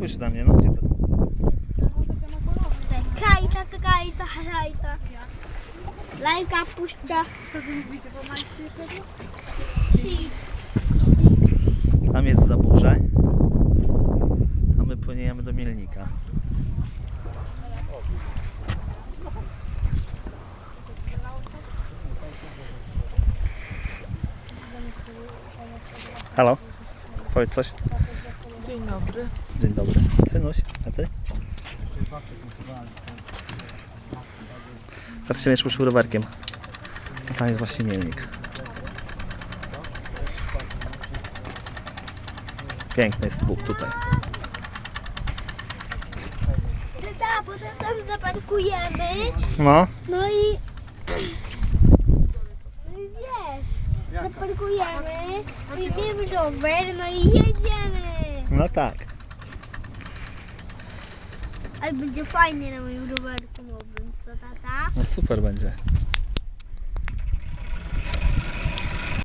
spójrz na mnie, no gdzie to? Czekaj, ta, czekaj, ta, czekaj, ta. Lajka puszcza. Co wy mówicie, bo majstrzy jeszcze? Tam jest zaburzeń. A my płyniemy do Mielnika. Halo? Powiedz coś. Dzień dobry. Dzień dobry. Synuś, a ty? Teraz się będziesz ruszył rowerkiem. A tam jest właśnie Mielnik. Piękny jest Bóg tutaj. Tata, potem tam zaparkujemy. No, No i... No i wiesz, zaparkujemy, weźmiemy rower, no i jedziemy. No tak. Ale będzie fajnie na moim rowerku nowym, co tata? No super będzie.